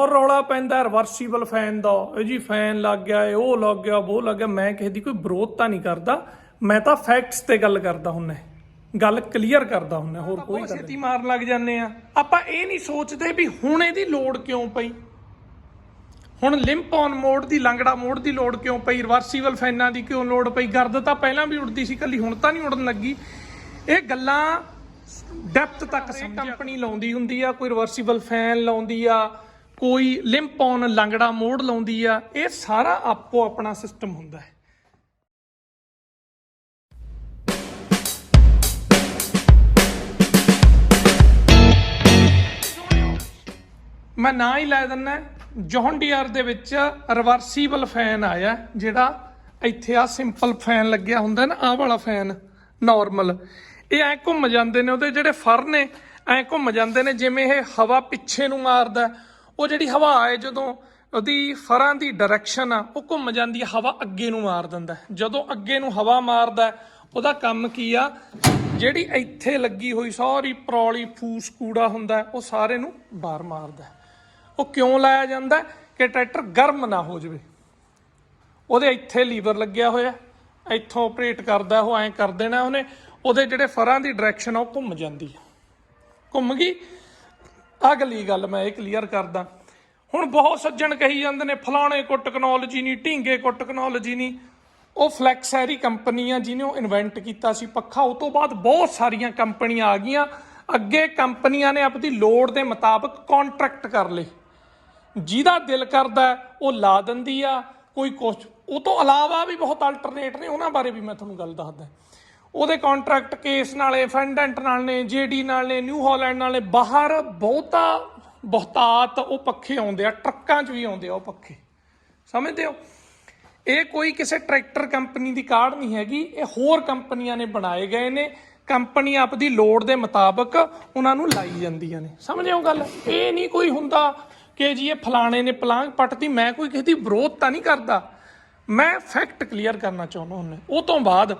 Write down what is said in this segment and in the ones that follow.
ਬਹੁਤ ਰੌਲਾ ਪੈਂਦਾ ਰਿਵਰਸੀਬਲ ਫੈਨ ਦਾ। ਇਹ ਜੀ ਫੈਨ ਲੱਗ ਗਿਆ ਇਹ ਉਹ ਲੱਗ ਗਿਆ ਉਹ ਲੱਗ ਗਿਆ। ਮੈਂ ਕਿਸੇ ਦੀ ਕੋਈ ਵਿਰੋਧ ਤਾਂ ਨਹੀਂ ਕਰਦਾ। ਮੈਂ ਤਾਂ ਫੈਕਟਸ ਤੇ ਗੱਲ ਕਰਦਾ ਹੁੰਨਾ ਗੱਲ ਕਲੀਅਰ ਕਰਦਾ ਹੁੰਨਾ ਹੋਰ ਕੋਈ ਗੱਲ ਛੇਤੀ ਮਾਰਨ ਲੱਗ ਜਾਂਦੇ ਆ ਆਪਾਂ ਇਹ ਨਹੀਂ ਸੋਚਦੇ ਵੀ ਹੁਣ ਇਹਦੀ ਲੋੜ ਕਿਉਂ ਪਈ? ਹੁਣ ਲਿੰਪ ਔਨ ਮੋਡ ਦੀ ਲੰਗੜਾ ਮੋਡ ਦੀ ਲੋੜ ਕਿਉਂ ਪਈ? ਰਿਵਰਸੀਬਲ ਫੈਨਾਂ ਦੀ ਕਿਉਂ ਲੋੜ ਪਈ? ਗਰਦ ਤਾਂ ਪਹਿਲਾਂ ਵੀ ਉੜਦੀ ਸੀ ਕੱਲੀ ਹੁਣ ਤਾਂ ਨਹੀਂ ਉੜਨ ਲੱਗੀ। ਇਹ ਗੱਲਾਂ ਡੈਪਥ ਤੱਕ ਸਮਝ ਕੰਪਨੀ ਲਾਉਂਦੀ ਹੁੰਦੀ ਆ। ਕੋਈ ਰਿਵਰਸੀਬਲ ਫੈਨ ਲਾਉਂਦੀ ਆ। ਕੋਈ ਲਿੰਪ ਔਨ ਲੰਗੜਾ ਮੋੜ ਲਾਉਂਦੀ ਆ, ਇਹ ਸਾਰਾ ਆਪੋ ਆਪਣਾ ਸਿਸਟਮ ਹੁੰਦਾ ਹੈ। ਮੈਂ ਨਾਂ ਹੀ ਲੈ ਦਿੰਨਾ ਜੌਨ ਡੀਅਰ ਦੇ ਵਿੱਚ ਰਿਵਰਸੀਬਲ ਫੈਨ ਆਇਆ, ਜਿਹੜਾ ਇੱਥੇ ਆ ਸਿੰਪਲ ਫੈਨ ਲੱਗਿਆ ਹੁੰਦਾ ਨਾ, ਆਹ ਵਾਲਾ ਫੈਨ ਨਾਰਮਲ ਇਹ ਐ ਘੁੰਮ ਜਾਂਦੇ ਨੇ, ਉਹਦੇ ਜਿਹੜੇ ਫਰ ਨੇ, ਐ ਘੁੰਮ ਜਾਂਦੇ ਨੇ, ਜਿਵੇਂ ਇਹ ਹਵਾ ਪਿੱਛੇ ਨੂੰ ਮਾਰਦਾ ਉਹ ਜਿਹੜੀ ਹਵਾ ਹੈ ਜਦੋਂ ਉਹਦੀ ਫਰਾਂ ਦੀ ਡਾਇਰੈਕਸ਼ਨ ਆ, ਉਹ ਘੁੰਮ ਜਾਂਦੀ ਹੈ ਹਵਾ ਅੱਗੇ ਨੂੰ ਮਾਰ ਦਿੰਦਾ ਜਦੋਂ ਅੱਗੇ ਨੂੰ ਹਵਾ ਮਾਰਦਾ ਉਹਦਾ ਕੰਮ ਕੀ ਆ? ਜਿਹੜੀ ਇੱਥੇ ਲੱਗੀ ਹੋਈ ਸਾਰੀ ਪਰੌਲੀ, ਫੂਸ, ਕੂੜਾ ਹੁੰਦਾ ਉਹ ਸਾਰੇ ਨੂੰ ਬਾਹਰ ਮਾਰਦਾ ਉਹ ਕਿਉਂ ਲਾਇਆ ਜਾਂਦਾ ਕਿ ਟਰੈਕਟਰ ਗਰਮ ਨਾ ਹੋ ਜਾਵੇ। ਉਹਦੇ ਇੱਥੇ ਲੀਵਰ ਲੱਗਿਆ ਹੋਇਆ ਇੱਥੋਂ ਆਪਰੇਟ ਕਰਦਾ, ਉਹ ਐਂ ਕਰ ਦੇਣਾ ਉਹਨੇ। ਉਹਦੇ ਜਿਹੜੇ ਫਰਾਂ ਦੀ ਡਾਇਰੈਕਸ਼ਨ ਆ, ਉਹ ਘੁੰਮ ਜਾਂਦੀ ਆ ਘੁੰਮ ਗਈ। ਅਗਲੀ ਗੱਲ ਮੈਂ ਇਹ ਕਲੀਅਰ ਕਰਦਾ। ਹੁਣ ਬਹੁਤ ਸੱਜਣ ਕਹੀ ਜਾਂਦੇ ਨੇ, ਫਲਾਣੇ ਕੋ ਟੈਕਨੋਲੋਜੀ ਨਹੀਂ ਢੀਂਗੇ ਕੋ ਟੈਕਨੋਲੋਜੀ ਨਹੀਂ ਉਹ ਫਲੈਕਸੈਰੀ ਕੰਪਨੀ ਆ ਜਿਹਨੇ ਉਹ ਇਨਵੈਂਟ ਕੀਤਾ ਸੀ ਪੱਖਾ, ਉਹ ਤੋਂ ਬਾਅਦ ਬਹੁਤ ਸਾਰੀਆਂ ਕੰਪਨੀਆਂ ਆ ਗਈਆਂ। ਅੱਗੇ ਕੰਪਨੀਆਂ ਨੇ ਆਪਣੀ ਲੋੜ ਦੇ ਮੁਤਾਬਕ ਕੰਟਰੈਕਟ ਕਰ ਲਏ। ਜਿਹਦਾ ਦਿਲ ਕਰਦਾ ਉਹ ਲਾ ਦਿੰਦੀ ਆ, ਕੋਈ ਕੁਛ। ਉਹ ਤੋਂ ਇਲਾਵਾ ਵੀ ਬਹੁਤ ਅਲਟਰਨੇਟ ਨੇ, ਉਹਨਾਂ ਬਾਰੇ ਵੀ ਮੈਂ ਤੁਹਾਨੂੰ ਗੱਲ ਦੱਸਦਾ। ਉਹਦੇ ਕੰਟਰੈਕਟ ਕੇਸ ਨਾਲੇ ਫੈਂਡੈਂਟ ਨਾਲ ਨੇ ਜੀਡੀ ਨਾਲ ਨੇ ਨਿਊ ਹਾਲੈਂਡ ਨਾਲ ਨੇ, ਬਾਹਰ ਬਹੁਤਾ ਬਹੁਤਾਤ ਉਹ ਪੱਖੇ ਆਉਂਦੇ ਆ, ਟਰੱਕਾਂ 'ਚ ਵੀ ਆਉਂਦੇ ਆ ਉਹ ਪੱਖੇ। ਸਮਝਦੇ ਹੋ? ਇਹ ਕੋਈ ਕਿਸੇ ਟਰੈਕਟਰ ਕੰਪਨੀ ਦੀ ਕਾਢ ਨਹੀਂ ਹੈਗੀ, ਇਹ ਹੋਰ ਕੰਪਨੀਆਂ ਨੇ ਬਣਾਏ ਗਏ ਨੇ। ਕੰਪਨੀ ਆਪਦੀ ਲੋੜ ਦੇ ਮੁਤਾਬਕ ਉਹਨਾਂ ਨੂੰ ਲਾਈ ਜਾਂਦੀਆਂ ਨੇ। ਸਮਝੇ ਹੋ ਗੱਲ? ਇਹ ਨਹੀਂ ਕੋਈ ਹੁੰਦਾ ਕਿ ਜੀ ਇਹ ਫਲਾਣੇ ਨੇ ਪਲਾਂਗ ਪੱਟਦੀ ਮੈਂ ਕੋਈ ਕਿਸੇ ਦੀ ਵਿਰੋਧ ਤਾਂ ਨਹੀਂ ਕਰਦਾ। ਮੈਂ ਫੈਕਟ ਕਲੀਅਰ ਕਰਨਾ ਚਾਹੁੰਦਾ ਹੁੰਨੇ। ਉਹ ਤੋਂ ਬਾਅਦ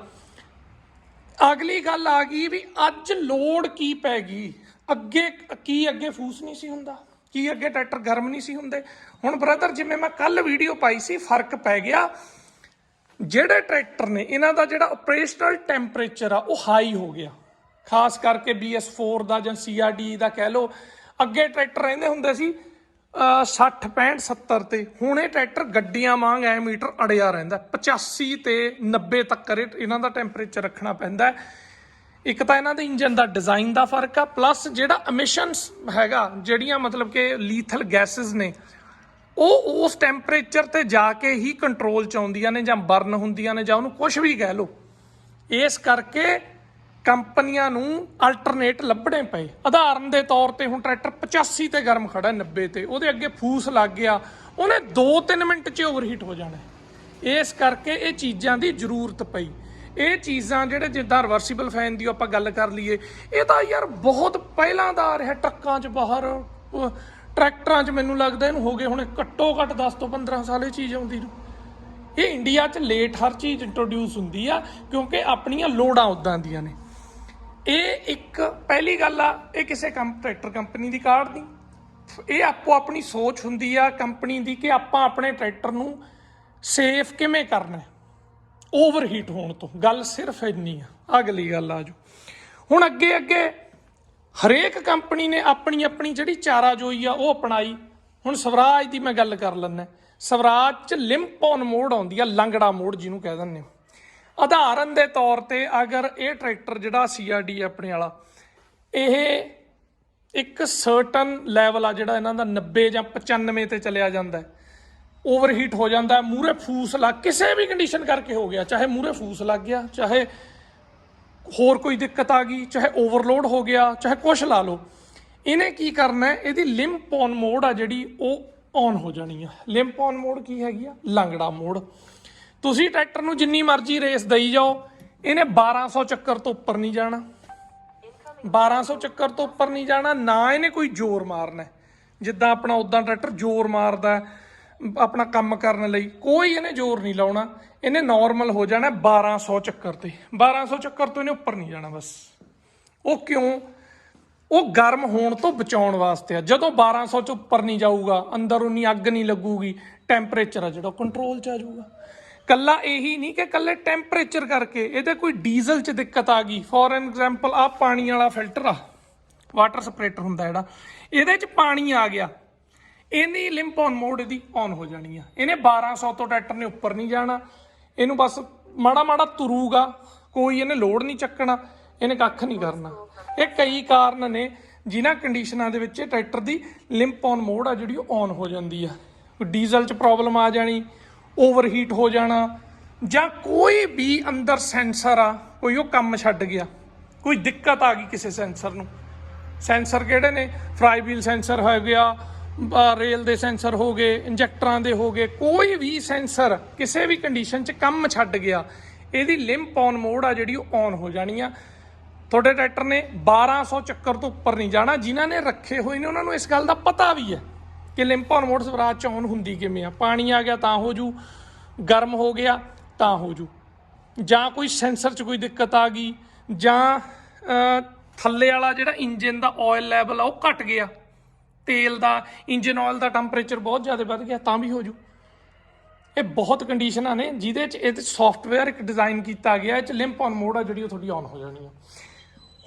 ਅਗਲੀ ਗੱਲ ਆ ਗਈ ਵੀ ਅੱਜ ਲੋਡ ਕੀ ਪੈ ਗਈ? ਅੱਗੇ ਕੀ ਅੱਗੇ ਫੂਸ ਨਹੀਂ ਸੀ ਹੁੰਦਾ? ਕੀ ਅੱਗੇ ਟਰੈਕਟਰ ਗਰਮ ਨਹੀਂ ਸੀ ਹੁੰਦੇ? ਹੁਣ ਬ੍ਰਦਰ ਜਿਵੇਂ ਮੈਂ ਕੱਲ ਵੀਡੀਓ ਪਾਈ ਸੀ, ਫ਼ਰਕ ਪੈ ਗਿਆ। ਜਿਹੜੇ ਟਰੈਕਟਰ ਨੇ, ਇਹਨਾਂ ਦਾ ਜਿਹੜਾ ਆਪਰੇਸ਼ਨਲ ਟੈਂਪਰੇਚਰ ਆ, ਉਹ ਹਾਈ ਹੋ ਗਿਆ। ਖਾਸ ਕਰਕੇ BS4 ਦਾ ਜਾਂ CRD ਦਾ ਕਹਿ ਲਓ, ਅੱਗੇ ਟਰੈਕਟਰ ਰਹਿੰਦੇ ਹੁੰਦੇ ਸੀ 60 65 70 ਤੇ। ਹੁਣ ਇਹ ਟਰੈਕਟਰ ਗੱਡੀਆਂ ਵਾਂਗ ਐ ਮੀਟਰ ਅੜਿਆ ਰਹਿੰਦਾ। 85 ਤੇ 90 ਤੱਕ ਇਹਨਾਂ ਦਾ ਟੈਂਪਰੇਚਰ ਰੱਖਣਾ ਪੈਂਦਾ ਇੱਕ ਤਾਂ ਇਹਨਾਂ ਦੇ ਇੰਜਨ ਦਾ ਡਿਜ਼ਾਈਨ ਦਾ ਫ਼ਰਕ ਆ, ਪਲੱਸ ਜਿਹੜਾ ਐਮਿਸ਼ਨਸ ਹੈਗਾ, ਜਿਹੜੀਆਂ ਮਤਲਬ ਕਿ ਲੀਥਲ ਗੈਸਸ ਨੇ, ਉਹ ਉਸ ਟੈਂਪਰੇਚਰ ਤੇ ਜਾ ਕੇ ਹੀ ਕੰਟਰੋਲ ਚ ਆਉਂਦੀਆਂ ਨੇ ਜਾਂ ਬਰਨ ਹੁੰਦੀਆਂ ਨੇ ਜਾਂ ਉਹਨੂੰ ਕੁਝ ਵੀ ਕਹਿ ਲਓ। ਇਸ ਕਰਕੇ ਕੰਪਨੀਆਂ ਨੂੰ ਅਲਟਰਨੇਟ ਲੱਭਣੇ ਪਏ। ਉਦਾਹਰਨ ਦੇ ਤੌਰ ਤੇ ਹੁਣ ਟਰੈਕਟਰ 85 ਤੇ ਗਰਮ ਖੜਾ ਹੈ 90 ਤੇ। ਉਹਦੇ ਅੱਗੇ ਫੂਸ ਲੱਗ ਗਿਆ। ਉਹਨੇ 2-3 ਮਿੰਟ 'ਚ ਓਵਰਹੀਟ ਹੋ ਜਾਣਾ ਇਸ ਕਰਕੇ ਇਹ ਚੀਜ਼ਾਂ ਦੀ ਜ਼ਰੂਰਤ ਪਈ। ਇਹ ਚੀਜ਼ਾਂ ਜਿਹੜੇ ਜਿੱਦਾਂ ਰਿਵਰਸੀਬਲ ਫੈਨ ਦੀ ਆਪਾਂ ਗੱਲ ਕਰ ਲਈਏ, ਇਹ ਤਾਂ ਯਾਰ ਬਹੁਤ ਪਹਿਲਾਂ ਦਾ ਆ ਰਿਹਾ ਟਰੱਕਾਂ 'ਚ ਬਾਹਰ। ਟਰੈਕਟਰਾਂ 'ਚ ਮੈਨੂੰ ਲੱਗਦਾ ਇਹਨੂੰ ਹੋ ਗਏ ਹੁਣ ਘੱਟੋ ਘੱਟ 10 ਤੋਂ 15 ਸਾਲ ਇਹ ਚੀਜ਼ ਆਉਂਦੀ ਨੂੰ। ਇਹ ਇੰਡੀਆ 'ਚ ਲੇਟ ਹਰ ਚੀਜ਼ ਇੰਟਰੋਡਿਊਸ ਹੁੰਦੀ ਆ, ਕਿਉਂਕਿ ਆਪਣੀਆਂ ਲੋੜਾਂ ਉਦਾਂ ਦੀਆਂ ਨੇ। ਇਹ ਇੱਕ, ਪਹਿਲੀ ਗੱਲ ਆ, ਇਹ ਕਿਸੇ ਕੰਪ, ਟਰੈਕਟਰ ਕੰਪਨੀ ਦੀ ਕਾਢ ਨਹੀਂ। ਇਹ ਆਪੋ ਆਪਣੀ ਸੋਚ ਹੁੰਦੀ ਆ ਕੰਪਨੀ ਦੀ ਕਿ ਆਪਾਂ ਆਪਣੇ ਟਰੈਕਟਰ ਨੂੰ ਸੇਫ ਕਿਵੇਂ ਕਰਨਾ ਹੈ। ਓਵਰਹੀਟ ਹੋਣ ਤੋਂ, ਗੱਲ ਸਿਰਫ ਇੰਨੀ ਆ। ਅਗਲੀ ਗੱਲ ਆ ਜੋ ਹੁਣ ਅੱਗੇ ਅੱਗੇ ਹਰੇਕ ਕੰਪਨੀ ਨੇ ਆਪਣੀ ਆਪਣੀ ਜਿਹੜੀ ਚਾਰਾ ਜੋਈ ਆ, ਉਹ ਅਪਣਾਈ। ਹੁਣ ਸਵਰਾਜ ਦੀ ਮੈਂ ਗੱਲ ਕਰ ਲੈਂਦਾ। ਸਵਰਾਜ ਚ ਲਿੰਪ ਔਨ ਮੋਡ ਆਉਂਦੀ ਆ, ਲੰਗੜਾ ਮੋਡ ਜਿਹਨੂੰ ਕਹਿ ਦਿੰਦੇ ਉਦਾਹਰਨ ਦੇ ਤੌਰ ਤੇ ਅਗਰ ਇਹ ਟਰੈਕਟਰ ਜਿਹੜਾ ਸੀਆਰਡੀ ਆਪਣੇ ਵਾਲਾ, ਇਹ ਇੱਕ ਸਰਟਨ ਲੈਵਲ ਆ ਜਿਹੜਾ ਇਹਨਾਂ ਦਾ 90 ਜਾਂ 95 ਤੇ ਚਲਿਆ ਜਾਂਦਾ ਓਵਰਹੀਟ ਹੋ ਜਾਂਦਾ ਹੈ ਮੂਰੇ ਫੂਸ ਲੱਗ, ਕਿਸੇ ਵੀ ਕੰਡੀਸ਼ਨ ਕਰਕੇ ਹੋ ਗਿਆ, ਚਾਹੇ ਮੂਰੇ ਫੂਸ ਲੱਗ ਗਿਆ, ਚਾਹੇ ਹੋਰ ਕੋਈ ਦਿੱਕਤ ਆ ਗਈ, ਚਾਹੇ ਓਵਰਲੋਡ ਹੋ ਗਿਆ, ਚਾਹੇ ਕੁਛ ਲਾ ਲਓ। ਇਹਨੇ ਕੀ ਕਰਨਾ ਹੈ, ਇਹਦੀ ਲਿੰਪ ਔਨ ਮੋਡ ਆ ਜਿਹੜੀ, ਉਹ ਔਨ ਹੋ ਜਾਣੀ ਆ। ਲਿੰਪ ਔਨ ਮੋਡ ਕੀ ਹੈਗੀ ਆ? ਲੰਗੜਾ ਮੋਡ ਤੁਸੀਂ ਟਰੈਕਟਰ ਨੂੰ ਜਿੰਨੀ ਮਰਜ਼ੀ ਰੇਸ ਦਈ ਜਾਓ, ਇਹਨੇ 1200 ਚੱਕਰ ਤੋਂ ਉੱਪਰ ਨਹੀਂ ਜਾਣਾ। 1200 ਚੱਕਰ ਤੋਂ ਉੱਪਰ ਨਹੀਂ ਜਾਣਾ, ਨਾ ਇਹਨੇ ਕੋਈ ਜ਼ੋਰ ਮਾਰਨਾ ਜਿੱਦਾਂ ਆਪਣਾ ਉਦਾਂ ਟਰੈਕਟਰ ਜ਼ੋਰ ਮਾਰਦਾ ਆਪਣਾ ਕੰਮ ਕਰਨ ਲਈ, ਕੋਈ ਇਹਨੇ ਜ਼ੋਰ ਨਹੀਂ ਲਾਉਣਾ। ਇਹਨੇ ਨਾਰਮਲ ਹੋ ਜਾਣਾ 1200 ਚੱਕਰ ਤੇ। 1200 ਚੱਕਰ ਤੋਂ ਇਹਨੇ ਉੱਪਰ ਨਹੀਂ ਜਾਣਾ ਬਸ। ਉਹ ਕਿਉਂ? ਉਹ ਗਰਮ ਹੋਣ ਤੋਂ ਬਚਾਉਣ ਵਾਸਤੇ ਆ। ਜਦੋਂ 1200 ਚ ਉੱਪਰ ਨਹੀਂ ਜਾਊਗਾ, ਅੰਦਰ ਉਨੀ ਅੱਗ ਨਹੀਂ ਲੱਗੂਗੀ ਟੈਂਪਰੇਚਰ ਆ ਜਿਹੜਾ ਕੰਟਰੋਲ ਚ ਆ ਜਾਊਗਾ। ਕੱਲਾ ਇਹੀ ਨਹੀਂ ਕਿ ਕੱਲੇ ਟੈਂਪਰੇਚਰ ਕਰਕੇ, ਇਹਦੇ ਕੋਈ ਡੀਜ਼ਲ ਚ ਦਿੱਕਤ ਆ ਗਈ। ਫੋਰ ਐਗਜ਼ਾਮਪਲ ਆ ਪਾਣੀ ਵਾਲਾ ਫਿਲਟਰ ਆ ਵਾਟਰ ਸਪਰੇਟਰ ਹੁੰਦਾ ਜਿਹੜਾ, ਇਹਦੇ ਚ ਪਾਣੀ ਆ ਗਿਆ। ਇਹਦੀ ਲਿੰਪ ਔਨ ਮੋਡ ਇਹਦੀ ਔਨ ਹੋ ਜਾਣੀ ਆ। ਇਹਨੇ 1200 ਤੋਂ ਟਰੈਕਟਰ ਨੇ ਉੱਪਰ ਨਹੀਂ ਜਾਣਾ। ਇਹਨੂੰ ਬਸ ਮਾੜਾ ਮਾੜਾ ਤੁਰੂਗਾ, ਕੋਈ ਇਹਨੇ ਲੋਡ ਨਹੀਂ ਚੱਕਣਾ, ਇਹਨੇ ਕੱਖ ਨਹੀਂ ਕਰਨਾ। ਇਹ ਕਈ ਕਾਰਨ ਨੇ ਜਿਨ੍ਹਾਂ ਕੰਡੀਸ਼ਨਾਂ ਦੇ ਵਿੱਚ ਇਹ ਟਰੈਕਟਰ ਦੀ ਲਿੰਪ ਔਨ ਮੋਡ ਆ ਜਿਹੜੀ ਉਹ ਔਨ ਹੋ ਜਾਂਦੀ ਆ। ਡੀਜ਼ਲ 'ਚ ਪ੍ਰੋਬਲਮ ਆ ਜਾਣੀ ਓਵਰਹੀਟ ਹੋ ਜਾਣਾ, ਜਾਂ ਕੋਈ ਵੀ ਅੰਦਰ ਸੈਂਸਰ ਆ, ਕੋਈ ਉਹ ਕੰਮ ਛੱਡ ਗਿਆ, ਕੋਈ ਦਿੱਕਤ ਆ ਗਈ ਕਿਸੇ ਸੈਂਸਰ ਨੂੰ। ਸੈਂਸਰ ਕਿਹੜੇ ਨੇ? ਫਰਾਈ ਵੀਲ ਸੈਂਸਰ ਹੋ ਗਿਆ ਰੇਲ ਦੇ ਸੈਂਸਰ ਹੋ ਗਏ ਇੰਜੈਕਟਰਾਂ ਦੇ ਹੋ ਗਏ, ਕੋਈ ਵੀ ਸੈਂਸਰ ਕਿਸੇ ਵੀ ਕੰਡੀਸ਼ਨ 'ਚ ਕੰਮ ਛੱਡ ਗਿਆ, ਇਹਦੀ ਲਿੰਪ ਔਨ ਮੋਡ ਆ ਜਿਹੜੀ ਉਹ ਔਨ ਹੋ ਜਾਣੀ ਆ। ਤੁਹਾਡੇ ਟਰੈਕਟਰ ਨੇ 1200 ਚੱਕਰ ਤੋਂ ਉੱਪਰ ਨਹੀਂ ਜਾਣਾ, ਜਿਨ੍ਹਾਂ ਨੇ ਰੱਖੇ ਹੋਏ ਨੇ, ਉਹਨਾਂ ਨੂੰ ਇਸ ਗੱਲ ਦਾ ਪਤਾ ਵੀ ਹੈ। ਕਿ ਲਿੰਪ ਔਨ ਮੋਡ ਸਵਰਾਜ ਚ ਔਨ ਹੁੰਦੀ ਕਿਵੇਂ ਆ? ਪਾਣੀ ਆ ਗਿਆ ਤਾਂ ਹੋ ਜੂ, ਗਰਮ ਹੋ ਗਿਆ ਤਾਂ ਹੋ ਜੂ। ਜਾਂ ਕੋਈ ਸੈਂਸਰ 'ਚ ਕੋਈ ਦਿੱਕਤ ਆ ਗਈ, ਜਾਂ ਥੱਲੇ ਵਾਲਾ ਜਿਹੜਾ ਇੰਜਨ ਦਾ ਆਇਲ ਲੈਵਲ ਆ ਉਹ ਘਟ ਗਿਆ। ਤੇਲ ਦਾ, ਇੰਜਨ ਆਇਲ ਦਾ ਟੈਂਪਰੇਚਰ ਬਹੁਤ ਜ਼ਿਆਦਾ ਵੱਧ ਗਿਆ ਤਾਂ ਵੀ ਹੋ ਜੂ। ਇਹ ਬਹੁਤ ਕੰਡੀਸ਼ਨਾਂ ਨੇ, ਜਿਹਦੇ 'ਚ ਇਹ ਸੌਫਟਵੇਅਰ ਇੱਕ ਡਿਜ਼ਾਈਨ ਕੀਤਾ ਗਿਆ, ਇਹ 'ਚ ਲਿੰਪ ਔਨ ਮੋਡ ਆ ਜਿਹੜੀ ਉਹ ਤੁਹਾਡੀ ਔਨ ਹੋ ਜਾਣੀ ਆ।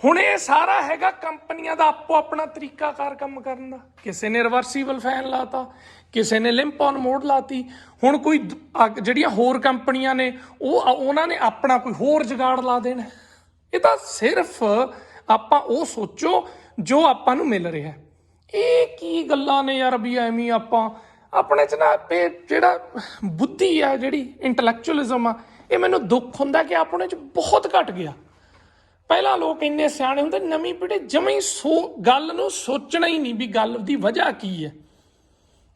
ਹੁਣ ਇਹ ਸਾਰਾ ਹੈਗਾ ਕੰਪਨੀਆਂ ਦਾ ਆਪੋ ਆਪਣਾ ਤਰੀਕਾਕਾਰ ਕੰਮ ਕਰਨ ਦਾ। ਕਿਸੇ ਨੇ ਰਿਵਰਸੀਬਲ ਫੈਨ ਲਾਤਾ, ਕਿਸੇ ਨੇ ਲਿੰਪ ਔਨ ਮੋਡ ਲਾਤੀ। ਹੁਣ ਕੋਈ ਅੱਗ- ਜਿਹੜੀਆਂ ਹੋਰ ਕੰਪਨੀਆਂ ਨੇ, ਉਹ ਉਹਨਾਂ ਨੇ ਆਪਣਾ ਕੋਈ ਹੋਰ ਜਗਾੜ ਲਾ ਦੇਣਾ। ਇਹ ਤਾਂ ਸਿਰਫ ਆਪਾਂ ਉਹ ਸੋਚੋ ਜੋ ਆਪਾਂ ਨੂੰ ਮਿਲ ਰਿਹਾ। ਇਹ ਕੀ ਗੱਲਾਂ ਨੇ ਯਾਰ ਵੀ ਐਵੇਂ ਆਪਾਂ। ਆਪਣੇ ਚ ਨਾ ਇਹ ਜਿਹੜਾ ਬੁੱਧੀ ਆ, ਜਿਹੜੀ ਇੰਟੈਲੈਕਚੁਅਲਿਜ਼ਮ ਆ, ਇਹ ਮੈਨੂੰ ਦੁੱਖ ਹੁੰਦਾ ਕਿ ਆਪਣੇ ਚ ਬਹੁਤ ਘਟ ਗਿਆ। ਪਹਿਲਾਂ ਲੋਕ ਇੰਨੇ ਸਿਆਣੇ ਹੁੰਦੇ, ਨਵੀਂ ਪੀੜ੍ਹੀ ਜਮੇ ਸੋ, ਗੱਲ ਨੂੰ ਸੋਚਣਾ ਹੀ ਨਹੀਂ ਵੀ ਗੱਲ ਦੀ ਵਜ੍ਹਾ ਕੀ ਹੈ।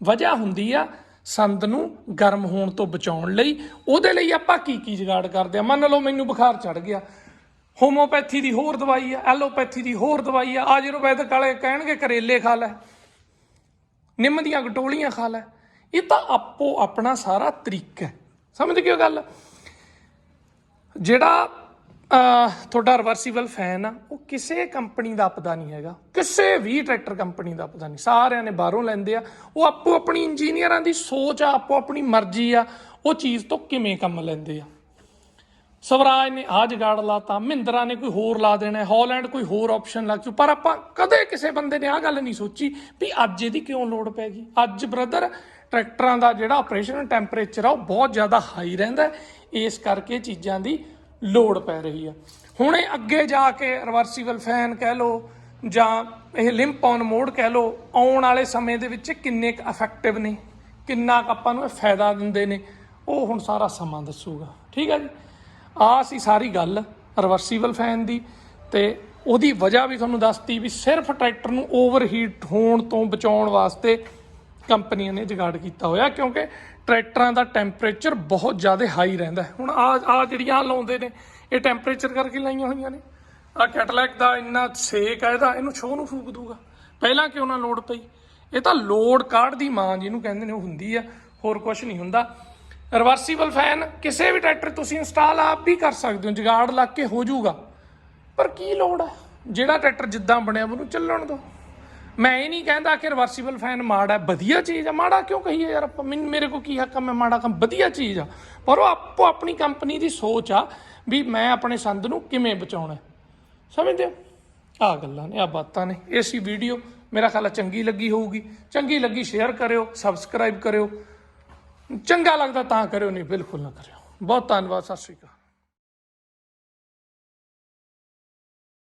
ਵਜ੍ਹਾ ਹੁੰਦੀ ਆ ਸੰਦ ਨੂੰ ਗਰਮ ਹੋਣ ਤੋਂ ਬਚਾਉਣ ਲਈ। ਉਹਦੇ ਲਈ ਆਪਾਂ ਕੀ ਕੀ ਜਗਾੜ ਕਰਦੇ ਆ? ਮੰਨ ਲਓ ਮੈਨੂੰ ਬੁਖਾਰ ਚੜ ਗਿਆ। ਹੋਮੋਪੈਥੀ ਦੀ ਹੋਰ ਦਵਾਈ ਆ, ਐਲੋਪੈਥੀ ਦੀ ਹੋਰ ਦਵਾਈ ਆ, ਆਯੁਰਵੈਦਿਕ ਵਾਲੇ ਕਹਿਣਗੇ ਕਰੇਲੇ ਖਾ ਲੈ, ਨਿੰਮ ਦੀਆਂ ਗਟੋਲੀਆਂ ਖਾ ਲੈ। ਇਹ ਤਾਂ ਆਪੋ ਆਪਣਾ ਸਾਰਾ ਤਰੀਕਾ ਹੈ। ਸਮਝ ਗਏ ਉਹ ਗੱਲ? ਜਿਹੜਾ ਤੁਹਾਡਾ ਰਿਵਰਸੀਬਲ ਫੈਨ ਆ, ਉਹ ਕਿਸੇ ਕੰਪਨੀ ਦਾ ਆਪਦਾ ਨਹੀਂ ਹੈਗਾ। ਕਿਸੇ ਵੀ ਟਰੈਕਟਰ ਕੰਪਨੀ ਦਾ ਆਪਦਾ ਨਹੀਂ। ਸਾਰਿਆਂ ਨੇ ਬਾਹਰੋਂ ਲੈਂਦੇ ਆ। ਉਹ ਆਪੋ ਆਪਣੀ ਇੰਜੀਨੀਅਰਾਂ ਦੀ ਸੋਚ ਆ, ਆਪੋ ਆਪਣੀ ਮਰਜ਼ੀ ਆ, ਉਹ ਚੀਜ਼ ਤੋਂ ਕਿਵੇਂ ਕੰਮ ਲੈਂਦੇ ਆ? ਸਵਰਾਜ ਨੇ ਆ ਜਗਾੜ ਲਾਤਾ, ਮਹਿੰਦਰਾ ਨੇ ਕੋਈ ਹੋਰ ਲਾ ਦੇਣਾ ਹਾਲੈਂਡ ਕੋਈ ਹੋਰ ਆਪਸ਼ਨ ਲੱਗ ਚੂ ਪਰ ਆਪਾਂ ਕਦੇ ਕਿਸੇ ਬੰਦੇ ਨੇ ਆ ਗੱਲ ਨਹੀਂ ਸੋਚੀ ਵੀ ਅੱਜ ਇਹਦੀ ਕਿਉਂ ਲੋੜ ਪੈ ਗਈ? ਅੱਜ ਬ੍ਰਦਰ ਟਰੈਕਟਰਾਂ ਦਾ ਜਿਹੜਾ ਆਪਰੇਸ਼ਨ ਟੈਂਪਰੇਚਰ ਆ, ਉਹ ਬਹੁਤ ਜ਼ਿਆਦਾ ਹਾਈ ਰਹਿੰਦਾ। ਇਸ ਕਰਕੇ ਚੀਜ਼ਾਂ ਦੀ ਲੋੜ ਪੈ ਰਹੀ ਆ। ਹੁਣ ਇਹ ਅੱਗੇ ਜਾ ਕੇ ਰਿਵਰਸੀਬਲ ਫੈਨ ਕਹਿ ਲਓ ਜਾਂ ਇਹ ਲਿੰਪ ਔਨ ਮੋਡ ਕਹਿ ਲਓ, ਆਉਣ ਵਾਲੇ ਸਮੇਂ ਦੇ ਵਿੱਚ ਕਿੰਨੇ ਕੁ ਇਫੈਕਟਿਵ ਨੇ, ਕਿੰਨਾ ਕੁ ਆਪਾਂ ਨੂੰ ਇਹ ਫਾਇਦਾ ਦਿੰਦੇ ਨੇ, ਉਹ ਹੁਣ ਸਾਰਾ ਸਮਾਂ ਦੱਸੂਗਾ। ਠੀਕ ਹੈ ਜੀ? ਆ ਸੀ ਸਾਰੀ ਗੱਲ ਰਿਵਰਸੀਬਲ ਫੈਨ ਦੀ ਤੇ ਉਹਦੀ ਵਜ੍ਹਾ ਵੀ ਤੁਹਾਨੂੰ ਦੱਸਤੀ ਵੀ ਸਿਰਫ ਟਰੈਕਟਰ ਨੂੰ ਓਵਰਹੀਟ ਹੋਣ ਤੋਂ ਬਚਾਉਣ ਵਾਸਤੇ ਕੰਪਨੀਆਂ ਨੇ ਜਗਾੜ ਕੀਤਾ ਹੋਇਆ, ਕਿਉਂਕਿ ਟਰੈਕਟਰਾਂ ਦਾ ਟੈਂਪਰੇਚਰ ਬਹੁਤ ਜ਼ਿਆਦਾ ਹਾਈ ਰਹਿੰਦਾ ਹੁਣ ਆ ਆ ਜਿਹੜੀਆਂ ਲਾਉਂਦੇ ਨੇ, ਇਹ ਟੈਂਪਰੇਚਰ ਕਰਕੇ ਲਾਈਆਂ ਹੋਈਆਂ ਨੇ। ਆ ਕੈਟਲੈਕ ਦਾ ਇੰਨਾ ਸੇਕ ਹੈ ਇਹਦਾ ਇਹਨੂੰ ਛੋਹ ਨੂੰ ਫੂਕ ਦੂਗਾ ਪਹਿਲਾਂ ਕਿਉਂ ਨਾ ਲੋਡ ਪਈ? ਇਹ ਤਾਂ ਲੋਡ ਕਾਰਡ ਦੀ ਮਾਂ ਜਿਹਨੂੰ ਕਹਿੰਦੇ ਨੇ, ਉਹ ਹੁੰਦੀ ਆ, ਹੋਰ ਕੁਝ ਨਹੀਂ ਹੁੰਦਾ। ਰਿਵਰਸੀਬਲ ਫੈਨ ਕਿਸੇ ਵੀ ਟਰੈਕਟਰ ਤੁਸੀਂ ਇੰਸਟਾਲ ਆਪ ਵੀ ਕਰ ਸਕਦੇ ਹੋ, ਜਗਾੜ ਲੱਗ ਕੇ ਹੋ ਜਾਊਗਾ। ਪਰ ਕੀ ਲੋੜ ਹੈ ਜਿਹੜਾ ਟਰੈਕਟਰ ਜਿੱਦਾਂ ਬਣਿਆ, ਉਹਨੂੰ ਚੱਲਣ ਦਿਓ। ਮੈਂ ਇਹ ਨਹੀਂ ਕਹਿੰਦਾ ਕਿ ਰਿਵਰਸੀਬਲ ਫੈਨ ਮਾੜਾ ਵਧੀਆ ਚੀਜ਼ ਆ। ਮਾੜਾ ਕਿਉਂ ਕਹੀਏ ਯਾਰ ਆਪਾਂ? ਮੈਨੂੰ ਮੇਰੇ ਕੋ ਕੀ ਹੱਕ ਆ? ਮੈਂ ਮਾੜਾ ਕੰਮ ਵਧੀਆ ਚੀਜ਼ ਆ। ਪਰ ਉਹ ਆਪੋ ਆਪਣੀ ਕੰਪਨੀ ਦੀ ਸੋਚ ਆ ਵੀ ਮੈਂ ਆਪਣੇ ਸੰਦ ਨੂੰ ਕਿਵੇਂ ਬਚਾਉਣਾ ਸਮਝਦੇ ਹੋ? ਆ ਗੱਲਾਂ ਨੇ ਆ ਬਾਤਾਂ ਨੇ। ਇਹ ਸੀ ਵੀਡੀਓ। ਮੇਰਾ ਖਿਆਲ ਆ ਚੰਗੀ ਲੱਗੀ ਹੋਊਗੀ। ਚੰਗੀ ਲੱਗੀ ਸ਼ੇਅਰ ਕਰਿਓ ਸਬਸਕ੍ਰਾਈਬ ਕਰਿਓ। ਚੰਗਾ ਲੱਗਦਾ ਤਾਂ ਕਰਿਓ, ਨਹੀਂ ਬਿਲਕੁਲ ਨਾ ਕਰਿਓ। ਬਹੁਤ ਧੰਨਵਾਦ, ਸਤਿ ਸ਼੍ਰੀ ਅਕਾਲ।